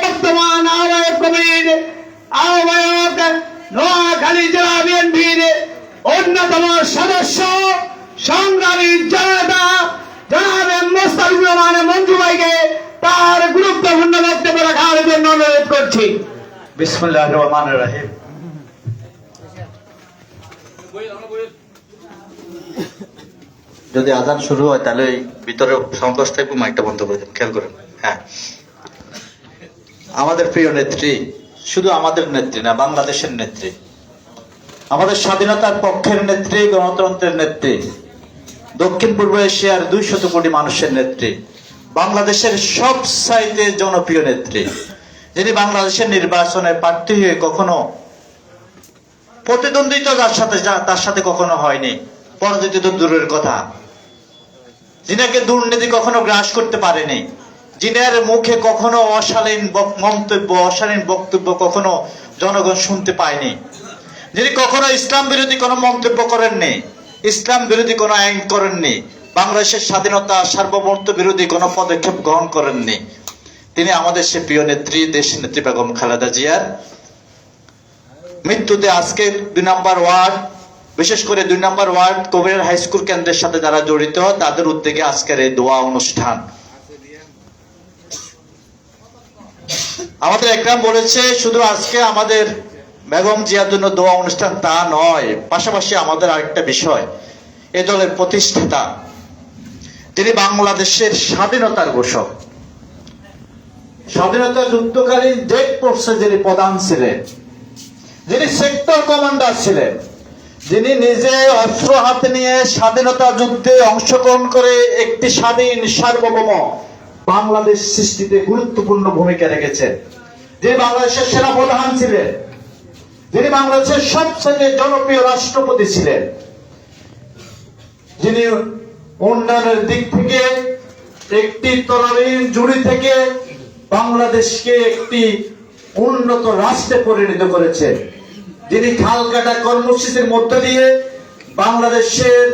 বর্তমান আহ্বায়ক কমিটির আহ্বায়ক নোয়াখালী জেলা বিএনপির অন্যতম সদস্য, সংগ্রামী জনতা জনাবে মঞ্জু তার গুরুত্বপূর্ণ যদি আজান শুরু হয়, তাহলে ভিতরে সংকোচ থাকবে মাইকটা বন্ধ করে দেন, খেয়াল করেন। হ্যাঁ। আমাদের প্রিয় নেত্রী, শুধু আমাদের নেত্রী না, বাংলাদেশের নেত্রী, আমাদের স্বাধীনতার পক্ষের নেত্রী, গণতন্ত্রের নেত্রী, দক্ষিণ পূর্ব এশিয়ার দুইশত কোটি মানুষের নেত্রী, বাংলাদেশের সব সাইতে জনপ্রিয় নেত্রী, যিনি বাংলাদেশের নির্বাচনে প্রার্থী হয়ে কখনো প্রতিদ্বন্দ্বিতা যার সাথে তার সাথে কখনো হয়নি, পরাজিত দূরের কথা, যিনাকে দুর্নীতি কখনো গ্রাস করতে পারেনি যিনার মুখে কখনো অশালীন মন্তব্য, অশালীন বক্তব্য কখনো জনগণ শুনতে পায়নি। যিনি কখনো ইসলাম বিরোধী কোনো মন্তব্য করেননি, ইসলাম বিরোধী কোনো আইন করেননি, বাংলাদেশের স্বাধীনতা সার্বভৌমত্ব বিরোধী কোনো পদক্ষেপ গ্রহণ করেননি, তিনি আমাদের সে প্রিয় নেত্রী দেশ নেত্রী বেগম খালেদা জিয়ার মৃত্যুতে আজকে দুই নম্বর ওয়ার্ড, বিশেষ করে দুই নম্বর ওয়ার্ড কবির হাই স্কুল কেন্দ্রের সাথে যারা জড়িত, তাদের উদ্যোগে আজকের এই দোয়া অনুষ্ঠান। আমাদের একরাম বলেছে, শুধু আজকে আমাদের বেগম জিয়ার জন্য দোয়া অনুষ্ঠান তা নয়, পাশাপাশি আমাদের আরেকটা বিষয়, এ দলের প্রতিষ্ঠাতা, তিনি বাংলাদেশের স্বাধীনতার ঘোষক। স্বাধীনতা যুদ্ধকালীন জেট ফোর্সের যিনি প্রধান ছিলেন, যিনি সেক্টর কমান্ডার ছিলেন, যিনি নিজে অস্ত্র হাতে নিয়ে স্বাধীনতা যুদ্ধে অংশগ্রহণ করে একটি স্বাধীন সার্বভৌম বাংলাদেশ সৃষ্টিতে গুরুত্বপূর্ণ ভূমিকা রেখেছেন যিনি বাংলাদেশের সেনাপ্রধান ছিলেন, যিনি বাংলাদেশের সবচেয়ে জনপ্রিয় রাষ্ট্রপতি ছিলেন, যিনি উন্নয়নের দিক থেকে একটি তলাবিহীন জুড়ি থেকে বাংলাদেশকে একটি উন্নত রাষ্ট্রে পরিণত করেছেন যিনি খাল কাটা কর্মসূচির মধ্য দিয়ে বাংলাদেশের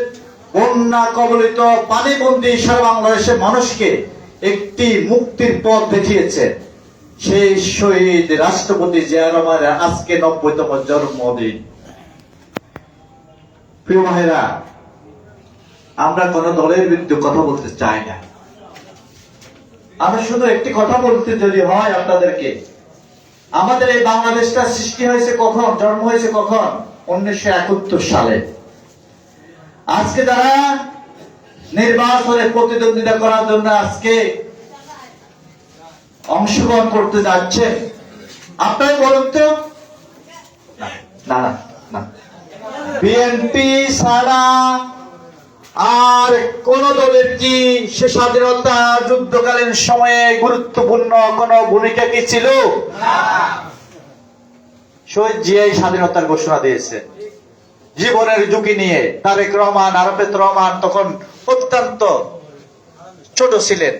বন্যা কবলিত পানিবন্দী সারা বাংলাদেশের মানুষকে একটি মুক্তির পথ দেখিয়েছেন সেই শহীদ রাষ্ট্রপতি জিয়া রহমানের আজকে নব্বইতম জন্মদিন। প্রিয় ভাইরা আমরা কোন দলের বিরুদ্ধে কথা বলতে চাই না। আমরা শুধু একটি কথা বলতে যদি হয় আপনাদেরকে, আমাদের এই বাংলাদেশটা সৃষ্টি হয়েছে কখন, জন্ম হয়েছে কখন? উনিশশো একাত্তর সালে। আজকে যারা নির্বাচনে প্রতিদ্বন্দ্বিতা করার জন্য আজকে অংশগ্রহণ করতে যাচ্ছে। আপনারা বলুন তো? বিএনপি ছাড়া আর কোন দলের কি সে স্বাধীনতা যুদ্ধকালীন সময়ে গুরুত্বপূর্ণ কোন ভূমিকা কি ছিল? স্বাধীনতার ঘোষণা দিয়েছে। জীবনের ঝুঁকি নিয়ে তারেক রহমান, আরফেত রহমান তখন অত্যন্ত ছোট ছিলেন।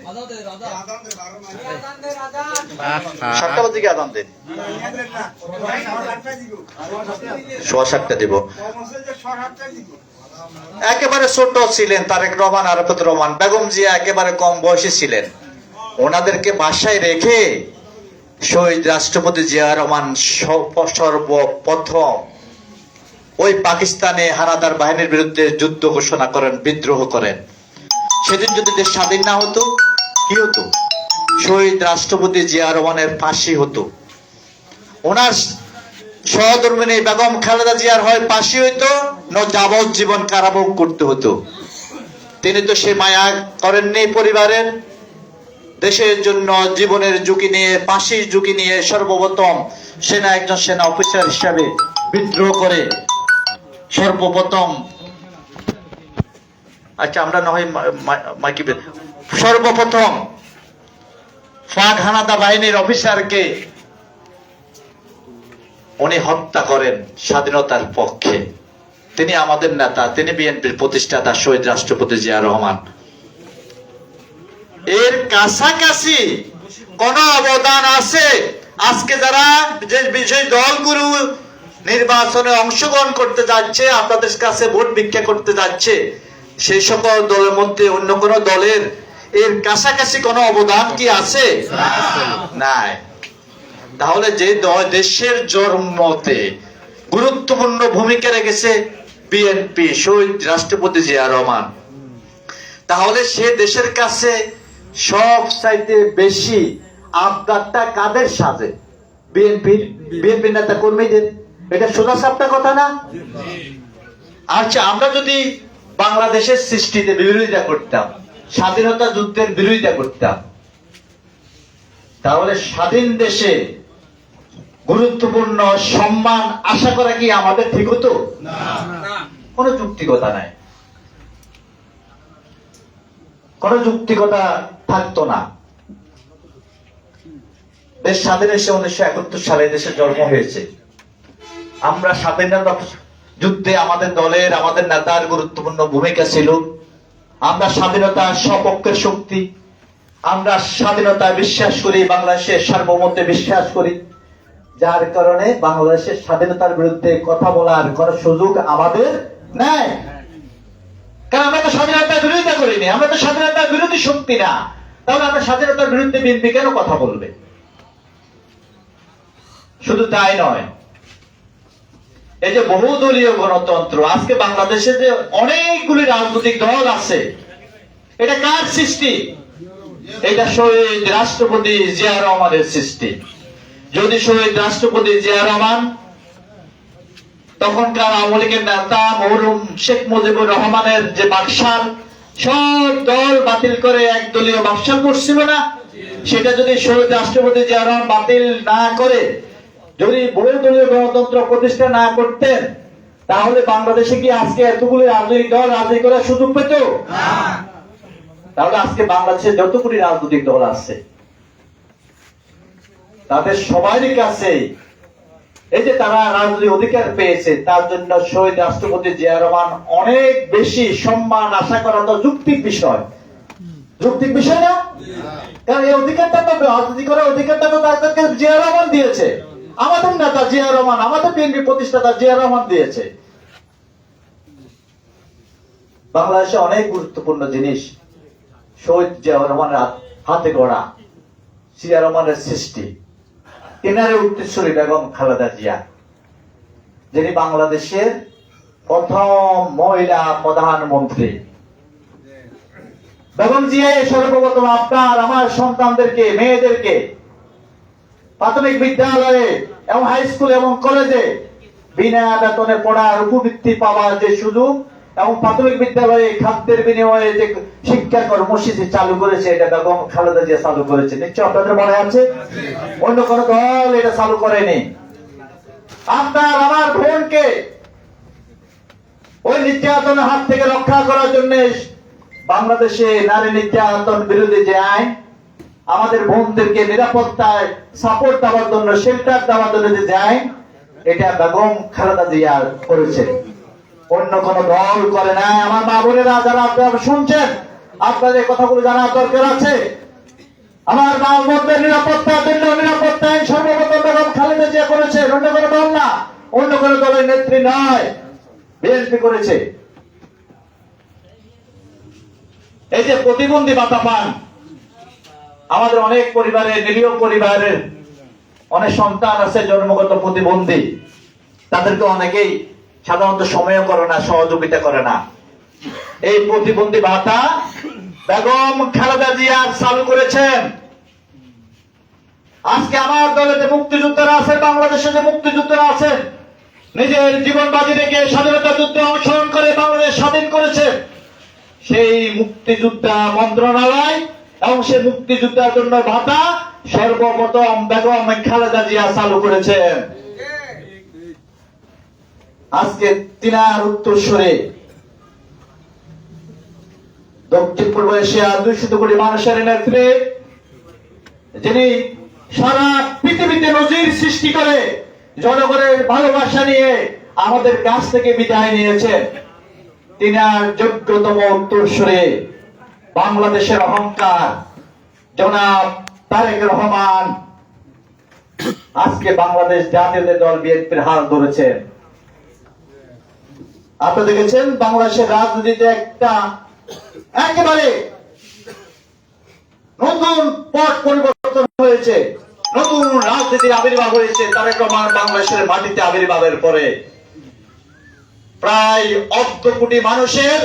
একেবারে ছোট ছিলেন তারেক রহমান, আরফত রহমান। বেগম জিয়া একেবারে কম বয়সী ছিলেন। ওনাদেরকে বাসায় রেখে শহীদ রাষ্ট্রপতি জিয়া রহমান সর্ব- সর্বপ্রথম ওই পাকিস্তানে হানাদার বাহিনীর বিরুদ্ধে যুদ্ধ ঘোষণা করেন, বিদ্রোহ করেন। সেদিন যদি দেশ স্বাধীন না হতো, কি হতো? শহীদ রাষ্ট্রপতি জিয়া রহমানের ফাঁসি হতো। ওনার সহধর্মিনী বেগম খালেদা জিয়ার হয় ফাঁসি হইতো, ন যাবজ্জীবন কারাভোগ করতে হতো। তিনি তো সে মায়া করেননি পরিবারের। দেশের জন্য জীবনের ঝুঁকি নিয়ে, ফাঁসির ঝুঁকি নিয়ে সর্বপ্রথম সেনা একজন সেনা অফিসার হিসাবে বিদ্রোহ করে। সর্বপ্রথম। আচ্ছা আমরা না হয় মাইকি সর্বপ্রথম ফাঁক হানাদা বাহিনীর অফিসারকে উনি হত্যা করেন স্বাধীনতার পক্ষে। তিনি আমাদের নেতা, তিনি বিএনপির প্রতিষ্ঠাতা, শহীদ রাষ্ট্রপতি জিয়া রহমান। এর কাছাকাছি কোন অবদান আছে? আজকে যারা যে বিশেষ দলগুলো নির্বাচনে অংশগ্রহণ করতে যাচ্ছে, আপনাদের কাছে ভোট ভিক্ষা করতে যাচ্ছে। সেই সকল দলের মধ্যে অন্য কোন দলের এর কাছাকাছি কোনো অবদান কি আছে? নাই। তাহলে যে দেশের জন্মতে গুরুত্বপূর্ণ ভূমিকা রেখেছে বিএনপি শহীদ রাষ্ট্রপতি জিয়া রহমান। তাহলে সে দেশের কাছে সব চাইতে বেশি আবদারটা কাদের সাজে বিএনপির বিএনপি নেতা কর্মীদের। এটা সোজা সাপটা কথা না? আচ্ছা আমরা যদি বাংলাদেশের সৃষ্টিতে বিরোধিতা করতাম স্বাধীনতা যুদ্ধের বিরোধিতা করতাম তাহলে স্বাধীন দেশে গুরুত্বপূর্ণ সম্মান আশা করা কি আমাদের ঠিক হতো? কোনো যুক্তিকতা নাই। কোনো যুক্তিকতা থাকতো না। দেশ স্বাধীন এসে উনিশশো একাত্তর সালে দেশে জন্ম হয়েছে। আমরা স্বাধীনতা যুদ্ধে আমাদের দলের, আমাদের নেতার গুরুত্বপূর্ণ ভূমিকা ছিল। আমরা স্বাধীনতার সপক্ষের শক্তি। আমরা স্বাধীনতায় বিশ্বাস করি, বাংলাদেশের সার্বভৌমত্বে বিশ্বাস করি। যার কারণে বাংলাদেশের স্বাধীনতার বিরুদ্ধে কথা বলার কোন সুযোগ আমাদের নেই। কারণ আমরা তো স্বাধীনতার বিরোধিতা করিনি। আমরা তো স্বাধীনতার বিরোধী শক্তি না। তাহলে আমরা স্বাধীনতার বিরুদ্ধে বিএনপি কেন কথা বলবে? শুধু তাই নয় এই যে বহুদলীয় গণতন্ত্র, আজকে বাংলাদেশে যে অনেকগুলি রাজনৈতিক দল আছে, এটা কার সৃষ্টি? এটা শহীদ রাষ্ট্রপতি জিয়া রহমানের সৃষ্টি। যদি শহীদ রাষ্ট্রপতি জিয়া রহমান, তখনকার আওয়ামী লীগের নেতা মরুম শেখ মুজিবুর রহমানের যে বাকশাল, সব দল বাতিল করে একদলীয় বাকশাল করছিল না? সেটা যদি শহীদ রাষ্ট্রপতি জিয়া রহমান বাতিল না করে যদি বহুদলীয় গণতন্ত্র প্রতিষ্ঠা না করতেন তাহলে বাংলাদেশে কি আজকে এতগুলি রাজনৈতিক দল রাজনীতি করার সুযোগ পেত? তাহলে আজকে বাংলাদেশে যতগুলি রাজনৈতিক দল আছে তাদের সবারই কাছে এই যে তারা রাজনৈতিক অধিকার পেয়েছে তার জন্য শহীদ রাষ্ট্রপতি জিয়া রহমান অনেক বেশি সম্মান আশা করা তো যুক্তির বিষয়। যুক্তির বিষয় না? কারণ এই অধিকারটা তো রাজনীতি করার অধিকারটা তো তাদেরকে জিয়া রহমান দিয়েছে। আমাদের নেতা জিয়া রহমান, আমাদের বিএনপি প্রতিষ্ঠাতা জিয়া রহমান দিয়েছে। বাংলাদেশে অনেক গুরুত্বপূর্ণ জিনিস, শহীদ জিয়া রহমানের হাতে গড়া, জিয়া রহমানের সৃষ্টি। তেনারে উত্তরসূরি বেগম খালেদা জিয়া, যিনি বাংলাদেশের প্রথম মহিলা প্রধানমন্ত্রী। বেগম জিয়া সর্বপ্রথম আপনার, আমার সন্তানদেরকে, মেয়েদেরকে প্রাথমিক বিদ্যালয়ে এবং হাই স্কুল এবং কলেজে বিনা বেতনে পড়ার উপবৃত্তি পাওয়ার যে সুযোগ এবং প্রাথমিক বিদ্যালয়ে খাদ্যের বিনিময়ে যে শিক্ষা কর্মসূচি চালু করেছে, এটা বেগম খালেদা জিয়া চালু করেছে। নিশ্চয় আপনাদের মনে আছে? অন্য কোন দল এটা চালু করেনি। আপনার আমার বোনকে ওই নির্যাতনের হাত থেকে রক্ষা করার জন্য বাংলাদেশে নারী নির্যাতন বিরোধী যে আইন আমাদের বোনদেরকে নিরাপত্তায় সাপোর্ট দেওয়ার জন্য শেল্টার দেওয়ার জন্য যে আইন এটা বেগম খালেদা জিয়া করেছে। অন্য কোন দল করে না আমার মা বোনেরা যারা আপনারা শুনছেন, আপনাদের কথাগুলো জানার দরকার আছে। আমার মা বোনদের নিরাপত্তার জন্য নিরাপত্তা আইন সর্বপ্রথম বেগম খালেদা জিয়া করেছে। অন্য কোনো দল না। অন্য কোনো দলের নেত্রী নয়। বিএনপি করেছে। এই যে প্রতিবন্ধী ভাতা পান আমাদের অনেক পরিবারে, নিরীহ পরিবারের অনেক সন্তান আছে জন্মগত প্রতিবন্ধী। তাদেরকে অনেকেই সাধারণত সময়ও করে না, সহযোগিতা করে না। এই প্রতিবন্ধী ভাতা বেগম খালেদা জিয়া চালু করেছেন। আজকে আমার দলে যে মুক্তিযোদ্ধারা আছে, বাংলাদেশে যে মুক্তিযোদ্ধারা আছে, নিজের জীবন বাজি রেখে স্বাধীনতা যুদ্ধে অংশগ্রহণ করে বাংলাদেশ স্বাধীন করেছে। সেই মুক্তিযোদ্ধা মন্ত্রণালয় এবং সেই মুক্তিযোদ্ধার জন্য ভাতা সর্বপ্রথম বেগম খালেদা জিয়া চালু করেছেন আজকে তিনার উত্তরসূরে। দক্ষিণ পূর্ব এশিয়া দুইশত কোটি মানুষের নেত্রী, যিনি সারা পৃথিবীতে নজির সৃষ্টি করে জনগণের ভালোবাসা নিয়ে আমাদের কাছ থেকে বিদায় নিয়েছেন। তিনি আর যোগ্যতম উত্তরসূরে। বাংলাদেশের অহংকার। জনাব তারেক রহমান, আজকে বাংলাদেশ জাতীয় দল বিএনপির হাল ধরেছেন আপনি দেখেছেন বাংলাদেশের রাজনীতিতে একটা একেবারে নতুন পট পরিবর্তন হয়েছে। নতুন রাজনীতির আবির্ভাব হয়েছে তারেক রহমান বাংলাদেশের মাটিতে আবির্ভাবের পরে। প্রায় অর্ধ কোটি মানুষের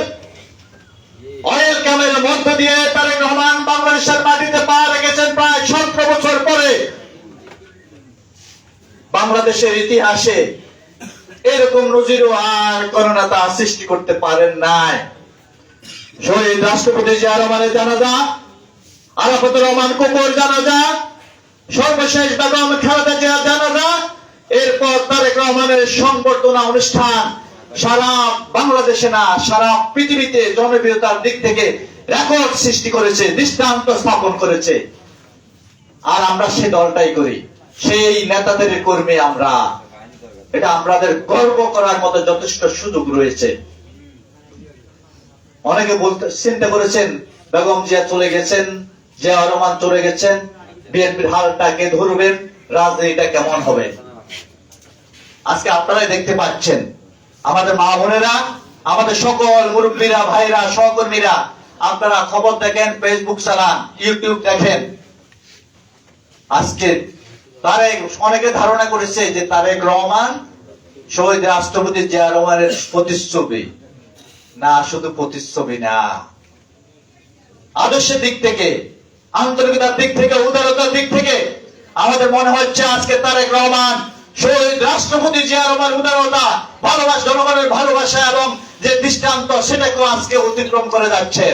অয়েল ক্যামের মধ্য দিয়ে তারেক রহমান বাংলাদেশের মাটিতে পা রেখেছেন প্রায় সতেরো বছর পরে। বাংলাদেশের ইতিহাসে এরকম নজিরও আর করোনাতা সৃষ্টি করতে পারেন নাই। শহীদ রাষ্ট্রপতি জিয়া রহমানের জানাজা আরাফাতুর রহমান কুকুর জানাজা, সর্বশেষ বেগম খালেদা জিয়া জানাজা, এরপর তারেক রহমানের সংবর্ধনা অনুষ্ঠান সারা বাংলাদেশে না সারা পৃথিবীতে জনপ্রিয়তার দিক থেকে রেকর্ড সৃষ্টি করেছে, দৃষ্টান্ত স্থাপন করেছে। আর আমরা সে দলটাই করি। সেই নেতাদের কর্মী আমরা। এটা আমাদের গর্ব করার মতো যথেষ্ট সুযোগ রয়েছে। অনেকে বলতে চিন্তা করেছেন, বেগম জিয়া চলে গেছেন, জিয়া রহমান চলে গেছেন, বিএনপির হালটাকে ধরবেন, রাজনীতিটা কেমন হবে? আজকে আপনারাই দেখতে পাচ্ছেন। আমাদের মা বোনেরা, আমাদের সকল মুরব্বীরা, ভাইরা, সহকর্মীরা, আপনারা খবর দেখেন ফেসবুক চালান ইউটিউব দেখেন। আজকে তারেক অনেকে ধারণা করেছে যে তারেক রহমান শহীদ রাষ্ট্রপতি জিয়া রহমানের প্রতিচ্ছবি। না, শুধু প্রতিচ্ছবি না। আদর্শের দিক থেকে, আন্তরিকতার দিক থেকে, উদারতার দিক থেকে আমাদের মনে হচ্ছে আজকে তারেক রহমান শহীদ রাষ্ট্রপতি জিয়া রহমান উদারতা ভালোবাসা, জনগণের ভালোবাসা এবং যে দৃষ্টান্ত সেটাকেও আজকে অতিক্রম করে যাচ্ছে।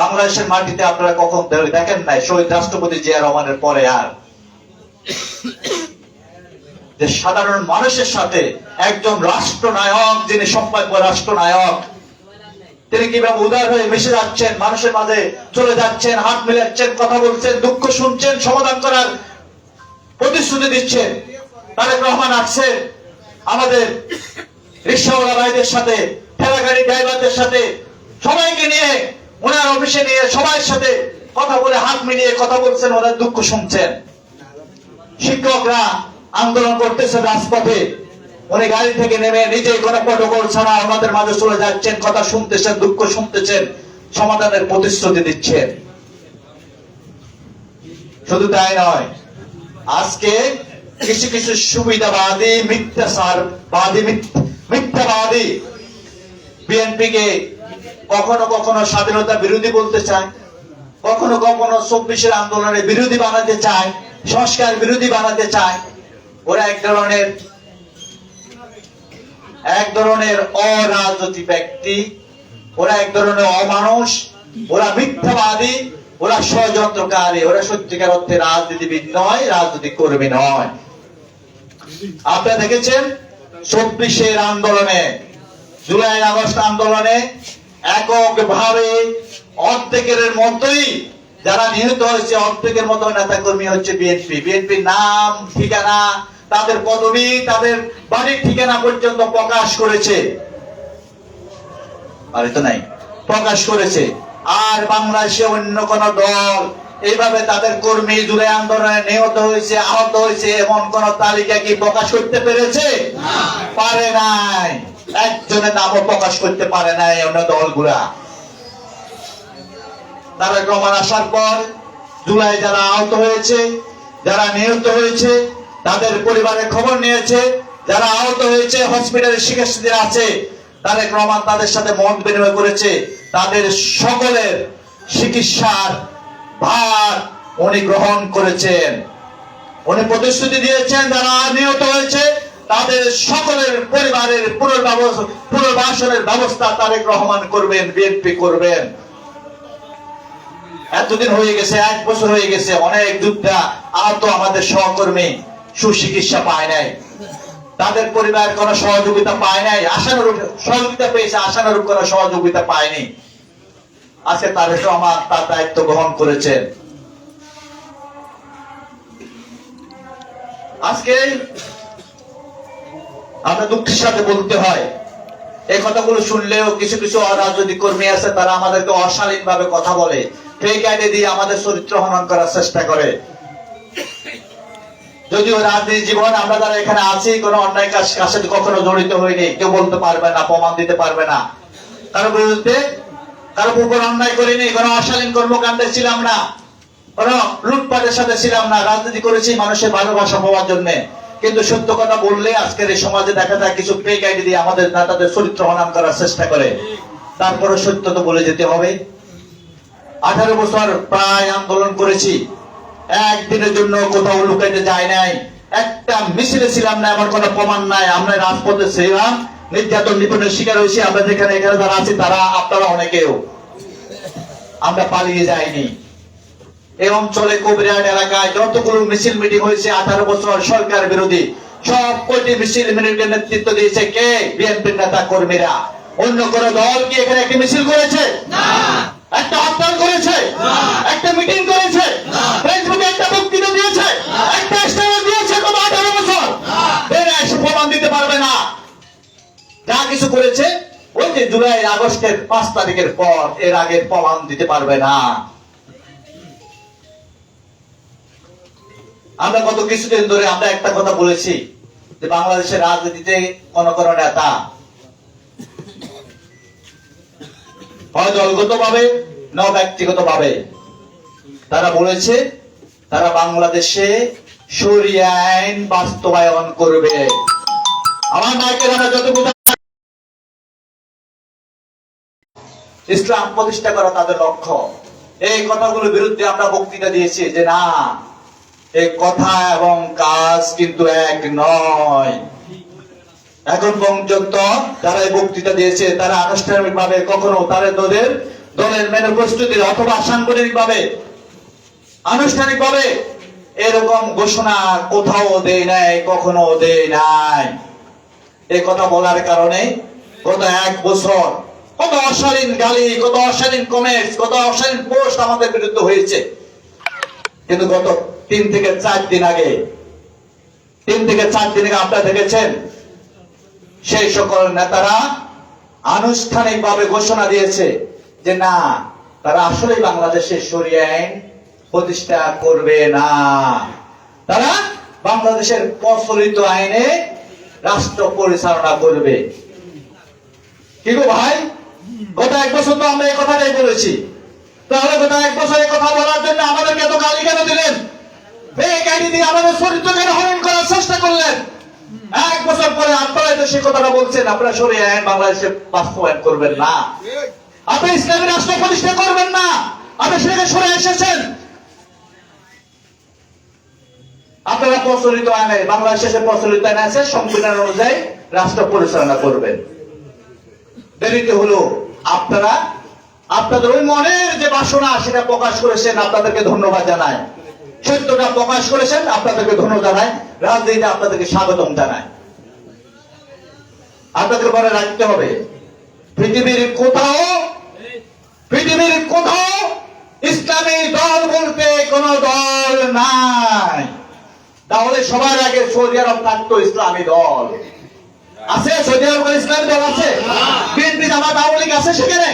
বাংলাদেশের মাটিতে আপনারা কখন দেখেন নাই, শহীদ রাষ্ট্রপতি জিয়া রহমানের পরে আর? যে সাধারণ মানুষের সাথে একজন রাষ্ট্রনায়ক, যিনি সম্ভাব্য রাষ্ট্রনায়ক, তিনি কীভাবে উদার হয়ে মিশে যাচ্ছেন, মানুষের মাঝে চলে যাচ্ছেন, হাত মিলাচ্ছেন, কথা বলছেন, দুঃখ শুনছেন, সমাধান করার প্রতিশ্রুতি দিচ্ছেন। তারেক রহমান আসছেন। আমাদের রিক্সাওয়ালা ভাইদের সাথে, ঠেলাগাড়ি ড্রাইভারদের সাথে, সবাইকে নিয়ে, ওনার অফিসে নিয়ে সবার সাথে কথা বলে হাত মিলিয়ে কথা বলছেন, ওনার দুঃখ শুনছেন। শিক্ষকরা আন্দোলন করতেছে রাজপথে। উনি গাড়ি থেকে নেমে নিজেই কোনো প্রটোকল ছাড়া আমাদের মাঝে চলে যাচ্ছেন, কথা শুনতেছেন, দুঃখ শুনতেছেন, সমাধানের প্রতিশ্রুতি দিচ্ছেন। শুধু তাই নয় আজকে কিছু কিছু সুবিধাবাদী, মিথ্যাচার, বাদী মিথ্যাবাদী বিএনপি কে কখনো কখনো স্বাধীনতা বিরোধী বলতে চায়, কখনো কখনো চব্বিশের আন্দোলনের বিরোধী বানাতে চায়, সংস্কার বিরোধী বানাতে চায়। ওরা এক ধরনের এক ধরনের অরাজনৈতিক ব্যক্তি, ওরা এক ধরনের অমানুষ, ওরা মিথ্যাবাদী। ওরা ষড়যন্ত্রকারী, ওরা সত্যিকার অর্থে রাজনীতিবিদ নয় রাজনৈতিক কর্মী নয়। আপনারা দেখেছেন? চব্বিশের আন্দোলনে, জুলাই আগস্ট আন্দোলনে এককভাবে অর্ধেকের মতোই যারা নিহত হয়েছে, অর্ধেকের মতো নেতা কর্মী হচ্ছে বিএনপি বিএনপি নাম, ঠিকানা, তাদের পদবি, তাদের বাড়ির ঠিকানা পর্যন্ত প্রকাশ করেছে। বাড়ি তো নাই, প্রকাশ করেছে। আর বাংলাদেশে অন্য কোন দল এইভাবে তাদের কর্মী জুলাই আন্দোলনে নিহত হয়েছে আহত হয়েছে এমন কোন তালিকা কি প্রকাশ করতে পেরেছে? পারে নাই। একজনের নামও প্রকাশ করতে পারে নাই অন্য দলগুলা। তারা রহমান আসার পর জুলাই যারা আহত হয়েছে যারা নিহত হয়েছে তাদের পরিবারের খবর নিয়েছে যারা আহত হয়েছে হসপিটালে চিকিৎসিত আছে তারেক রহমান তাদের সাথে মত বিনিময় করেছে। তাদের সকলের চিকিৎসার ভার উনি গ্রহণ করেছেন। উনি প্রতিশ্রুতি দিয়েছেন, যারা নিহত হয়েছে, তাদের সকলের পরিবারের পুনর্বাস- পুনর্বাসনের ব্যবস্থা তারেক রহমান করবেন, বিএনপি করবেন। এতদিন হয়ে গেছে, এক বছর হয়ে গেছে, অনেক যোদ্ধা আহত আমাদের সহকর্মী সুচিকিৎসা পায় নাই। তাদের পরিবার কোনো সহযোগিতা পায় নাই। আশানুরূপ, সহযোগিতা পেয়েছে, আশানুরূপ কোনো সহযোগিতা পায়নি। আজকে তারেক রহমান তার দায়িত্ব গ্রহণ করেছেন আজকে আমরা দুঃখের সাথে বলতে হয়, এই কথাগুলো শুনলেও কিছু কিছু অরাজনৈতিক কর্মী আছে, তারা আমাদেরকে অশালীন ভাবে কথা বলে, ফেক আইডি দিয়ে আমাদের চরিত্র হনন করার চেষ্টা করে। যদিও রাজনীতি জীবন, আমরা যারা এখানে আছি, কোনো অন্যায় কাজ, কার সাথে কখনো জড়িত হয়নি কেউ বলতে পারবে না প্রমাণ দিতে পারবে না। তার বিরুদ্ধে কারও উপর অন্যায় করিনি, কোনো অশালীন কর্মকাণ্ডে ছিলাম না, কোনো লুটপাটের সাথে ছিলাম না। রাজনীতি করেছি মানুষের ভালোবাসা পাওয়ার জন্য। কিন্তু সত্য কথা বললে আজকের এই সমাজে দেখা যায় কিছু ফেক আইডি দিয়ে আমাদের নেতাদের চরিত্র হনাম করার চেষ্টা করে। তারপরে সত্য তো বলে যেতে হবে। আঠারো বছর প্রায় আন্দোলন করেছি। একদিনের জন্য কোথাও লুকাইতে যায় নাই। একটা মিছিলে ছিলাম না আমার কোনো প্রমাণ নাই। আমরা রাজপথে ছিলাম, নির্যাতন নিপীড়নের শিকার হয়েছি। আমরা যেখানে এখানে যারা আছি, তারা আপনারা অনেকেও। আমরা পালিয়ে যাইনি। এই অঞ্চলে, কবিরাট এলাকায় যতগুলো মিছিল মিটিং হয়েছে, আঠারো বছর সরকার বিরোধী, সব কয়টি মিছিল মিটিংয়ের নেতৃত্ব দিয়েছে কে? বিএনপির নেতা কর্মীরা। অন্য কোন দল কি এখানে একটি মিছিল করেছে? একটা হরতাল করেছে। একটা মিটিং করেছে। ফেসবুকে একটা বক্তৃতা দিয়েছে। একটা স্টেটমেন্ট দিয়েছে কত আঠারো বছর। বেড়ে এসে প্রমাণ দিতে পারবে না। যা কিছু করেছে ওই যে জুলাই আগস্টের পাঁচ তারিখের পর এর আগের প্রমাণ দিতে পারবে না। আমরা গত কিছুদিন ধরে আমরা একটা কথা বলেছি যে বাংলাদেশের রাজনীতিতে কোন কোন নেতা হয় দলগত ভাবে ন ব্যক্তিগত ভাবে তারা বলেছে, তারা বাংলাদেশে সরিয়া আইন বাস্তবায়ন করবে। আমার মাইকের আমরা যতটুকু ইসলাম প্রতিষ্ঠা করা তাদের লক্ষ্য। এই কথাগুলোর বিরুদ্ধে আমরা বক্তৃতা দিয়েছি যে না এই কথা এবং কাজ কিন্তু এক নয়। এখন পর্যন্ত যারা এই বক্তৃতা দিয়েছে, তারা আনুষ্ঠানিক ভাবে কখনো তাদের দলের দলের মেনে প্রস্তুতি অথবা সাংগঠনিক ভাবে আনুষ্ঠানিক ভাবে এরকম ঘোষণা কোথাও দেয় নাই, কখনো দেয় নাই। এই কথা বলার কারণে গত এক বছর কত অশালীন গালি, কত অশালীন কমেন্টস কত অশালীন পোস্ট আমাদের বিরুদ্ধে হয়েছে। কিন্তু গত তিন থেকে চার দিন আগে, তিন থেকে চার দিন আগে আপনারা দেখেছেন সেই সকল নেতারা আনুষ্ঠানিকভাবে ঘোষণা দিয়েছে যে না, তারা আসলেই বাংলাদেশের সরিয়ে আইন প্রতিষ্ঠা করবে না। তারা বাংলাদেশের প্রচলিত আইনে রাষ্ট্র পরিচালনা করবে। কি গো ভাই? গত এক বছর তো আমরা এই কথাটাই বলেছি। তাহলে গত এক বছর এই কথা বলার জন্য আমাদেরকে এত গালি কেন দিলেন? ফেক আইডি দিয়ে আমাদের চরিত্র কেন হরণ করার চেষ্টা করলেন। এক বছর পরে আপনারা তো সে কথাটা বলছেন, আপনারা সরে আইন বাংলাদেশে বাস্তবায়ন করবেন না। আপনি ইসলামী রাষ্ট্র প্রতিষ্ঠা করবেন না। আপনি সেটাকে সরে এসেছেন। আপনারা প্রচলিত আইনে, বাংলাদেশে প্রচলিত আইন আছে, সংবিধান অনুযায়ী রাষ্ট্র পরিচালনা করবেন। দেরিতে হলো আপনারা, আপনাদের ওই মনের যে বাসনা, সেটা প্রকাশ করেছেন, আপনাদেরকে ধন্যবাদ জানায় সত্যটা প্রকাশ করেছেন আপনাদেরকে ধন্যবাদ জানায় রাজনীতিতে আপনাদেরকে স্বাগতম জানায় আপনাদের মনে রাখতে হবে। পৃথিবীর কোথাও পৃথিবীর কোথাও ইসলামী দল বলতে কোন দল নাই। তাহলে সবার আগে সৌদি আরব থাকতো ইসলামী দল। আছে সৌদি আরব ইসলামী দল আছে? বিএনপি জামাত আওয়ামী লীগ আছে সেখানে?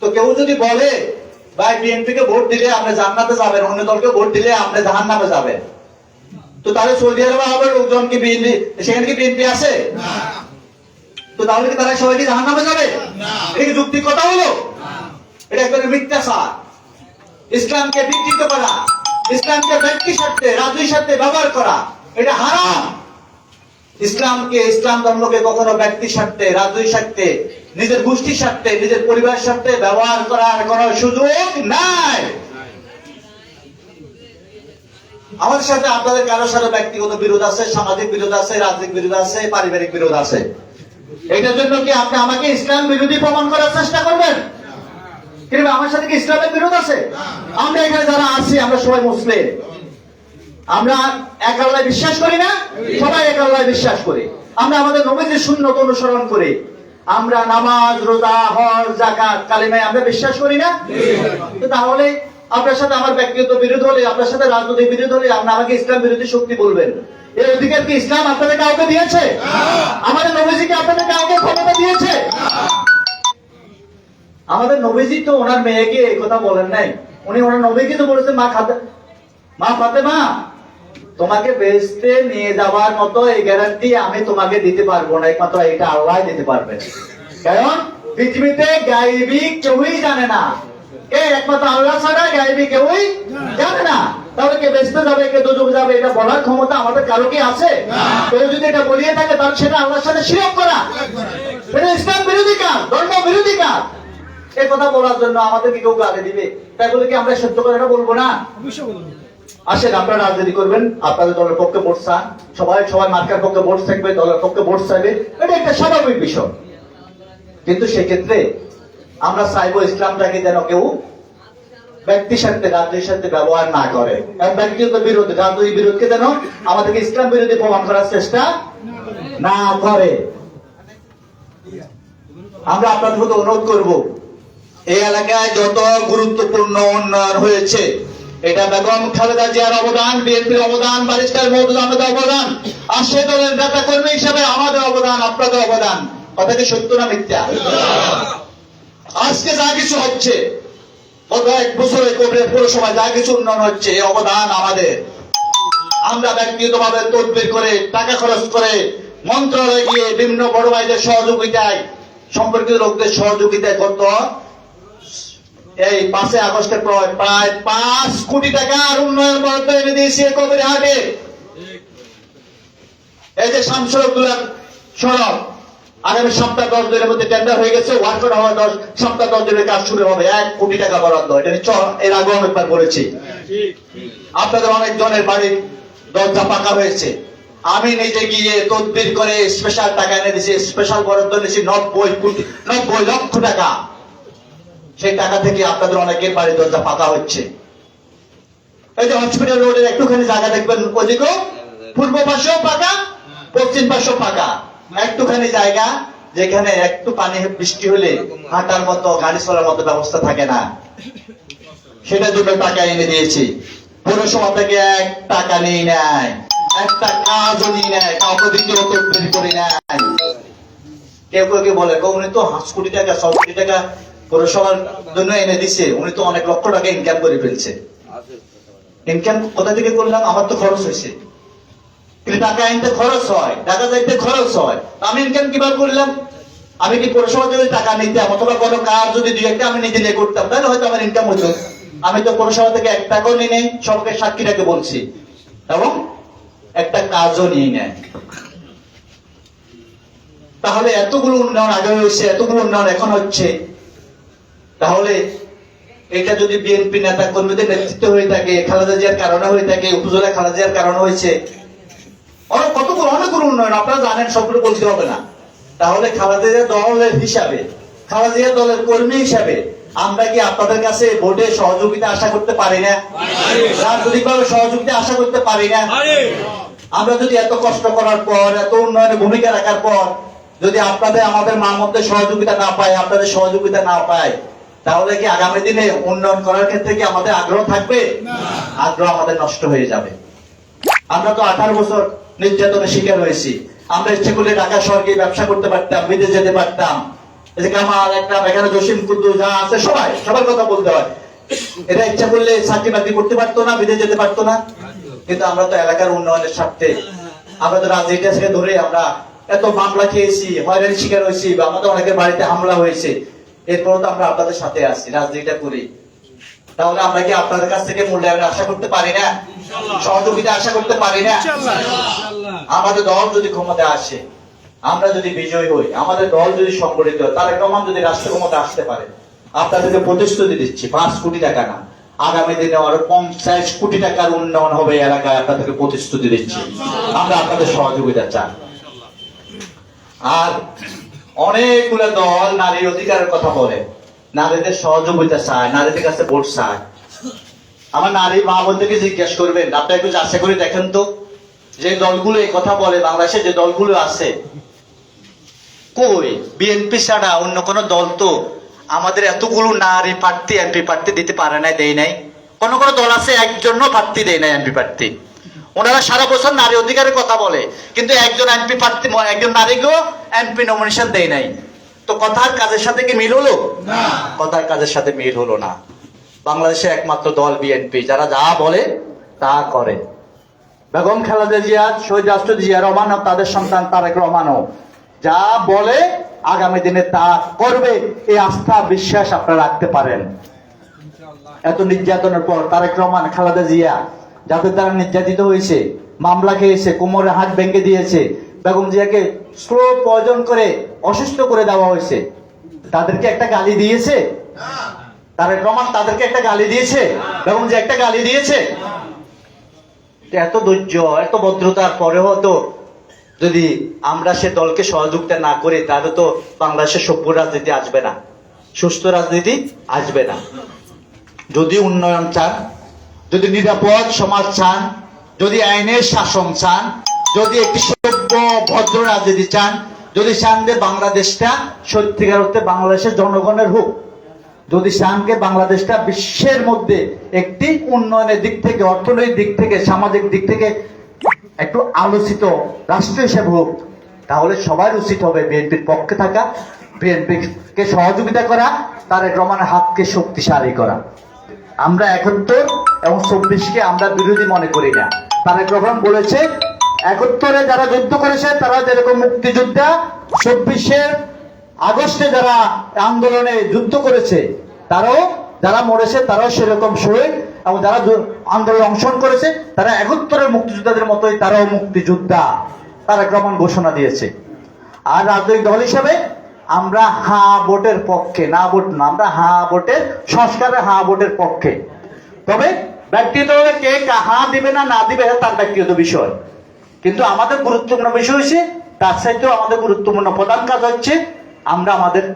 তো কেউ যদি বলে ভাই বিএনপি কে ভোট দিলে আপনি জান্নাতে যাবেন, অন্য দলকে ভোট দিলে আপনি জাহান নামে যাবেন। তো তাহলে সৌদি আরবে আবার লোকজন কি বিএনপি, সেখানে কি বিএনপি আছে? তো তাহলে কি তারা সবাই কি জাহান নামে যাবে? এটা কি যুক্তি কথা হলো? এটা একবারে মিথ্যাচার। ইসলামকে বিকৃত করা, ইসলামকে ব্যক্তি স্বার্থে রাজনীতি স্বার্থে ব্যবহার করা, এটা হারাম। ইসলামকে, ইসলাম ধর্মকে কখনো ব্যক্তি স্বার্থে রাজনৈতিক স্বার্থে, নিজের গোষ্ঠীর স্বার্থে, নিজের পরিবার স্বার্থে ব্যবহার করার কোন সুযোগ নাই। আমাদের সাথে আপনাদের কারোর সাথে ব্যক্তিগত বিরোধ আছে, সামাজিক বিরোধ আছে, রাজনৈতিক বিরোধ আছে, পারিবারিক বিরোধ আছে। এটার জন্য কি আপনি আমাকে ইসলাম বিরোধী প্রমাণ করার চেষ্টা করবেন? কিন্তু আমার সাথে কি ইসলামের বিরোধ আছে? আমরা এখানে যারা আছি, আমরা সবাই মুসলিম। আমরা এক আল্লাহ বিশ্বাস করি না, সবাই এক আল্লাহ বিশ্বাস করি। আমরা আমাদের নবীদের শূন্যত অনুসরণ করি। আমরা নামাজ, রোজা, হজ জাকাত কালিমায় আমরা বিশ্বাস করি না। তাহলে আপনার সাথে আমার ব্যক্তিগত বিরোধ হলে, আপনার সাথে রাজনৈতিক বিরোধ হলে, আপনি আমাকে ইসলাম বিরোধী শক্তি বলবেন। এই অধিকার কি ইসলাম আপনাদের কাউকে দিয়েছে? আমাদের নবীজিকে আপনাদের কাউকে ক্ষমতা দিয়েছে? আমাদের নবীজি তো ওনার মেয়েকে এই কথা বলেন নাই। উনি ওনার নবীকে তো বলেছেন মা খাতে মা ফাতেমা তোমাকে বেচতে নিয়ে যাওয়ার মতো এই গ্যারান্টি আমি তোমাকে দিতে পারব না, একমাত্র এটা আল্লাহ দিতে পারবে। কারণ পৃথিবীতে গাইবি কেউই জানে না। কে একমাত্র আল্লাহ ছাড়া গাইবি কেউই জানে না। তাহলে কে বেসতে যাবে, কে যাবে, এটা বলার ক্ষমতা আমাদের কারও কি আছে? কেউ যদি এটা বলিয়ে থাকে, তাহলে সেটা আল্লাহর সাথে শিরক করা। এটা ইসলাম বিরোধী কাজ, ধর্ম বিরোধী কাজ। কথা বলার জন্য আমাদেরকে কেউ গালি দিবে। তাই বলে কি আমরা সত্য কথাটা বলব না? আসেন, আপনারা রাজনীতি করবেন, আপনাদের দলের পক্ষে ভোট চান। সবাই সবাই মার্কার পক্ষে ভোট থাকবে দলের পক্ষে ভোট চাইবে। এটা একটা স্বাভাবিক বিষয়। কিন্তু সেক্ষেত্রে আমরা চাইব ইসলামটাকে যেন কেউ ব্যক্তির সাথে রাজনীতির সাথে ব্যবহার না করে। ব্যক্তিগত বিরোধ, রাজনৈতিক বিরোধকে যেন আমাদেরকে ইসলাম বিরোধী প্রমাণ করার চেষ্টা না করে। আমরা আপনাদের অনুরোধ করব, এই এলাকায় যত গুরুত্বপূর্ণ উন্নয়ন হয়েছে এটা বেগম খালেদা জিয়ার অবদান, বিএনপির অবদান বারিস্টার মহদুদ আহমেদের অবদান। আর সে দলের নেতা কর্মী হিসাবে আমাদের অবদান, আপনাদের অবদান। কথা কি সত্য না মিথ্যা? আজকে যা কিছু হচ্ছে, গত এক বছরে কোভিড পৌরসভায় যা কিছু উন্নয়ন হচ্ছে এই অবদান আমাদের। আমরা ব্যক্তিগতভাবে তদবির করে, টাকা খরচ করে, মন্ত্রণালয়ে গিয়ে বিভিন্ন বড় ভাইদের সহযোগিতায়, সম্পর্কিত লোকদের সহযোগিতায় কত এই পাঁচে আগস্টের পর প্রায় পাঁচ কোটি টাকার উন্নয়ন বরাদ্দ এনে দিয়েছে কবির হাটে। এই যে শামসড়কগুলা সড়ক, আগামী সপ্তাহ দশ দিনের মধ্যে টেন্ডার হয়ে গেছে ওয়ার্কার হওয়ার দশ সপ্তাহ দশ দিনের কাজ শুরু হবে। এক কোটি টাকা বরাদ্দ। এটা এর আগে অনেকবার বলেছি। আপনাদের অনেক জনের বাড়ির দরজা পাকা হয়েছে আমি নিজে গিয়ে তদবির করে স্পেশাল টাকা এনে দিয়েছি স্পেশাল বরাদ্দ নিয়েছি নব্বই কোটি নব্বই লক্ষ টাকা। সেই টাকা থেকে আপনাদের অনেকের বাড়ির দরজা পাকা হচ্ছে। এই যে হসপিটাল রোডের একটুখানি জায়গা দেখবেন ওদিকেও পূর্ব পাশেও পাকা পশ্চিম পাশেও পাকা একটুখানি জায়গা যেখানে একটু পানি বৃষ্টি হলে হাঁটার মতো গাড়ি চলার মতো ব্যবস্থা থাকে না। সেটার জন্য টাকা এনে দিয়েছি। পৌরসভা থেকে এক টাকা নিয়ে নেয়। একটা কাজও নিয়ে নেয় কাউকে দ্বিতীয় তৈরি করে নেয়। কেউ কেউ বলে "গো, উনি তো পাঁচ কোটি টাকা ছ কোটি টাকা পৌরসভার জন্য এনে দিছে। উনি তো অনেক লক্ষ টাকা ইনকাম করে ফেলছে। ইনকাম কোথা থেকে করলাম? আমার তো খরচ হয়েছে। কিন্তু টাকা আনতে খরচ হয়, টাকা যাইতে খরচ হয়। আমি ইনকাম কীভাবে করলাম? আমি কি পৌরসভা যদি টাকা নিতাম অথবা কোনো কাজ যদি দুই একটা আমি নিজে নিয়ে করতাম, তাহলে হয়তো আমার ইনকাম হতো। আমি তো পৌরসভা থেকে এক টাকাও নিয়ে নেই, সবকে সাক্ষীটাকে বলছি। এবং একটা কাজও নিয়ে নেয় তাহলে এতগুলো উন্নয়ন আগে হয়েছে, এতগুলো উন্নয়ন এখন হচ্ছে। তাহলে এটা যদি বিএনপি নেতা কর্মীদের নেতৃত্ব হয়ে থাকে, খালেদা জিয়ার কারণে হয়ে থাকে, উপজেলা খালেদা জিয়ার কারণে হয়েছে, অনেক কতগুলো অনেকগুলো উন্নয়ন, আপনারা জানেন, সবগুলো বলতে হবে না। তাহলে খালেদা জিয়া দলের হিসাবে, খালেদা জিয়া দলের কর্মী হিসাবে, আমরা কি আপনাদের কাছে ভোটে সহযোগিতা আশা করতে পারি না? রাজনৈতিকভাবে সহযোগিতা আশা করতে পারি না? আমরা যদি এত কষ্ট করার পর, এত উন্নয়নে ভূমিকা রাখার পর, যদি আপনাদের, আমাদের মার মধ্যে সহযোগিতা না পায়, আপনাদের সহযোগিতা না পাই তাহলে কি আগামী দিনে উন্নয়ন করার ক্ষেত্রে কি আমাদের আগ্রহ থাকবে? আগ্রহ আমাদের নষ্ট হয়ে যাবে। আমরা তো আঠারো বছর নির্যাতনের শিকার হয়েছি। আমরা ইচ্ছে করলে ঢাকা শহরকে ব্যবসা করতে পারতাম বিদেশ যেতে পারতাম। এই যে কামাল এখানে জসিম কুদ্দু যা আছে সবাই সবার কথা বলতে হয়। এটা ইচ্ছা করলে চাকরি বাকরি করতে পারতো না বিদেশ যেতে পারতো না। কিন্তু আমরা তো এলাকার উন্নয়নের স্বার্থে আমরা তো রাজনীতি থেকে ধরে আমরা এত মামলা খেয়েছি হয়রানি শিকার হয়েছি বা আমাদের অনেকের বাড়িতে হামলা হয়েছে। এরপর তো আমরা আপনাদের সাথে আছি রাজনীতিটা করি। তাহলে আমরা কি আপনাদের কাছ থেকে মূল্যায়ন আশা করতে পারি না? সহযোগিতা আশা করতে পারি না? আমাদের দল যদি ক্ষমতা আসে আমরা যদি বিজয়ী হই আমাদের দল যদি সংগঠিত হয় তাহলে রহমান যদি রাষ্ট্র ক্ষমতা আসতে পারে আপনাদেরকে প্রতিশ্রুতি দিচ্ছি পাঁচ কোটি টাকা না। আগামী দিনে আরও পঞ্চাশ কোটি টাকার উন্নয়ন হবে এলাকায় আপনাদেরকে প্রতিশ্রুতি দিচ্ছি। আমরা আপনাদের সহযোগিতা চাই। আর অনেকগুলো দল নারীর অধিকারের কথা বলে। নারীদের সহযোগিতা চায়, নারীদের কাছে ভোট চায়। আমার নারী মা বোনদেরকে জিজ্ঞেস করবেন, আপনি একটু যাচাই করে দেখেন তো, যে দলগুলো এই কথা বলে, বাংলাদেশে যে দলগুলো আছে, কই? বিএনপি ছাড়া অন্য কোন দল তো আমাদের এতগুলো নারী প্রার্থী, এমপি প্রার্থী দিতে পারে নাই, দেয় নাই। কোন কোন দল আছে, একজনও প্রার্থী দেয় নাই, এমপি প্রার্থী। ওনারা সারা বছর নারী অধিকারের কথা বলে। কিন্তু একজন এমপি প্রার্থী একজন নারীকেও এমপি নমিনেশন দেয় নাই। তো কথার কাজের সাথে কি মিল হলো? কথার কাজের সাথে মিল হলো না। বাংলাদেশে একমাত্র দল বিএনপি যারা যা বলে তা করে। বেগম খালেদা জিয়া শহীদ রাষ্ট্র জিয়া রহমান ও তাদের সন্তান তারেক রহমানও যা বলে আগামী দিনে তা করবে এই আস্থা বিশ্বাস আপনারা রাখতে পারেন। এত নির্যাতনের পর তারেক রহমান খালেদা জিয়া যাদের দ্বারা নির্যাতিত হয়েছে, মামলা খেয়েছে, কোমরে হাত ভেঙে দিয়েছে, বেগম জিয়াকে স্লো পয়জন করে অসুস্থ করে দেওয়া হয়েছে। তাদেরকে একটা গালি দিয়েছে? তারেক রহমান তাদেরকে একটা গালি দিয়েছে? বেগম জিয়া একটা গালি দিয়েছে? এত ধৈর্য, এত ভদ্রতার পরে হতো যদি আমরা সে দলকে সহযোগিতা না করি, তাহলে তো বাংলাদেশের সভ্য রাজনীতি আসবে না, সুস্থ রাজনীতি আসবে না। যদি উন্নয়ন চান যদি নিরাপদ সমাজ চান, যদি আইনের শাসন চান, যদি একটি সভ্য ভদ্র রাজনীতি চান, যদি চান যে বাংলাদেশটা সত্যিকার অর্থে বাংলাদেশের জনগণের হোক, যদি চানকে বাংলাদেশটা বিশ্বের মধ্যে একটি উন্নয়নের দিক থেকে, অর্থনৈতিক দিক থেকে, সামাজিক দিক থেকে একটু আলোচিত রাষ্ট্র হিসেবে হোক, তাহলে সবার উচিত হবে বিএনপির পক্ষে থাকা, বিএনপিকে সহযোগিতা করা, তারেক রহমানের হাতকে শক্তিশালী করা। আমরা একাত্তর এবং চব্বিশকে আমরা বিরোধী মনে করি না। তারেক রহমান বলেছে, একাত্তরে যারা যুদ্ধ করেছে, তারা যেরকম মুক্তিযোদ্ধা চব্বিশের আগস্টে যারা আন্দোলনে যুদ্ধ করেছে, তারাও যারা মরেছে, তারাও সেরকম শহীদ এবং যারা আন্দোলনে অংশগ্রহণ করেছে, তারা একাত্তরের মুক্তিযোদ্ধাদের মতোই তারাও মুক্তিযোদ্ধা, তারেক রহমান ঘোষণা দিয়েছে। আর রাজনৈতিক দল হিসাবে আমরা হা ভোটের পক্ষে, না ভোট না, আমরা হা ভোটের, সংস্কারে হা ভোটের পক্ষে। তবে ব্যক্তিগতভাবে কে কা- হা দিবে না না দিবে তার ব্যক্তিগত বিষয়। কিন্তু আমাদের গুরুত্বপূর্ণ বিষয় হচ্ছে, তার সাথেও আমাদের গুরুত্বপূর্ণ প্রধান কাজ হচ্ছে, আমরা আমাদের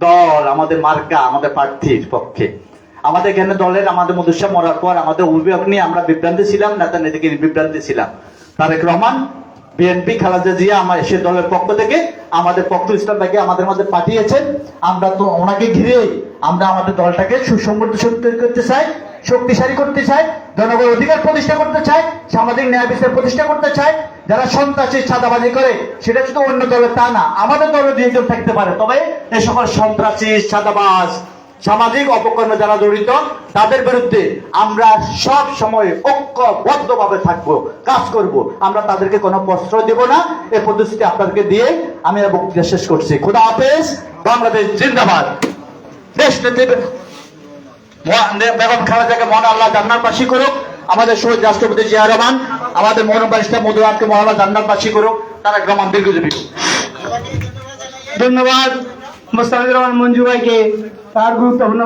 দল, আমাদের মার্কা, আমাদের প্রার্থীর পক্ষে। আমাদের এখানে দলের, আমাদের মধুসা মরার পর আমাদের অভিভাবক নিয়ে আমরা বিভ্রান্তি ছিলাম নেতা নেতাকে বিভ্রান্তি ছিলাম। তারেক রহমান বিএনপি খালেদা জিয়া আমার সে দলের পক্ষ থেকে আমাদের পক্ষ ইসলাম আমাদের মধ্যে পাঠিয়েছেন। আমরা তো ওনাকে ঘিরে আমরা আমাদের দলটাকে সুসংগঠিত করতে চাই, শক্তিশালী করতে চাই, জনগণ অধিকার প্রতিষ্ঠা করতে চাই, সামাজিক ন্যায় বিচার প্রতিষ্ঠা করতে চাই। যারা সন্ত্রাসী চাঁদাবাজি করে, সেটা শুধু অন্য দলের তা না, আমাদের দলে দুইজন থাকতে পারে। তবে এই সকল সন্ত্রাসী, চাঁদাবাজ সামাজিক অপকর্মে যারা জড়িত, তাদের বিরুদ্ধে আমরা সব সময় ঐক্যবদ্ধভাবে থাকব, কাজ করব। আমরা তাদেরকে কোনো প্রশ্রয় দেব না। এই প্রতিশ্রুতি আপনাদেরকে দিয়ে আমি বক্তৃতা শেষ করছি। খুদা হাফেজ, বাংলাদেশ জিন্দাবাদ। দেশ বেগম খালেদাকে মহান আল্লাহ জান্নার পাশি করুক। আমাদের শহীদ রাষ্ট্রপতি জিয়া রহমান, আমাদের মোহন বারিস্তা মধুরাতকে মহান আল্লাহ জান্নার পাশি করুক। তারা রহমান দীর্ঘজীবী ধন্যবাদ। মোস্তাফিজুর রহমান মঞ্জু ভাইকে তার গুরুত্বপূর্ণ